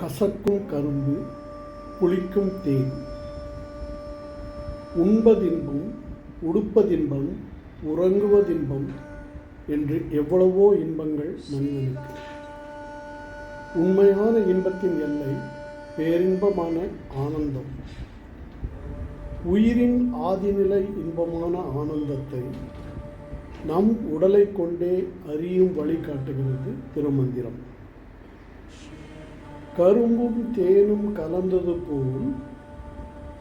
கசக்கும் கரும்பு புளிக்கும் தேன். உண்பதின்பம் உடுப்பதின்பம் உறங்குவதின்பம் என்று எவ்வளவோ இன்பங்கள் மனிதனுக்கு. உண்மையான இன்பத்தின் எல்லை பேரின்பமான ஆனந்தம். உயிரின் ஆதிநிலை இன்பமான ஆனந்தத்தை நம் உடலை கொண்டே அறியும் வழி காட்டுகிறது திருமந்திரம். கரும்பும் தேனும் கலந்தது போல்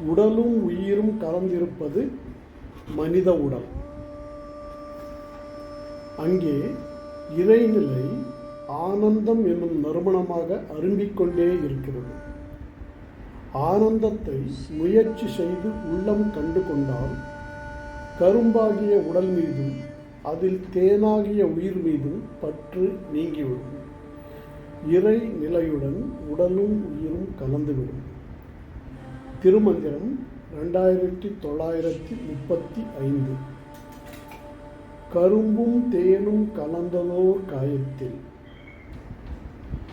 உடலும் உயிரும் கலந்திருப்பது மனித உடல். அங்கே இறைநிலை ஆனந்தம் என்னும் நறுமணமாக அரும்பிக்கொண்டே இருக்கிறது. ஆனந்தத்தை முயற்சி செய்து உள்ளம் கண்டு கொண்டால் கரும்பாகிய உடல் மீதும் அதில் தேனாகிய உயிர் மீதும் பற்று நீங்கிவிடும். இறை நிலையுடன் உடலும் உயிரும் கலந்துவிடும். திருமந்திரம் ரெண்டாயிரத்தி தொள்ளாயிரத்தி முப்பத்தி ஐந்து கரும்பும் தேனும் கலந்ததோர் காயத்தில்.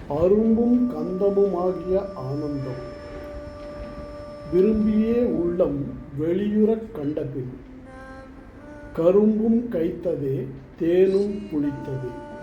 அரும்பும் கந்தமுமாகிய ஆனந்தம். விரும்பியே உள்ளம் வெளியுறக் கண்டபின். கரும்பும் கைத்ததே தேனும் புளித்ததே.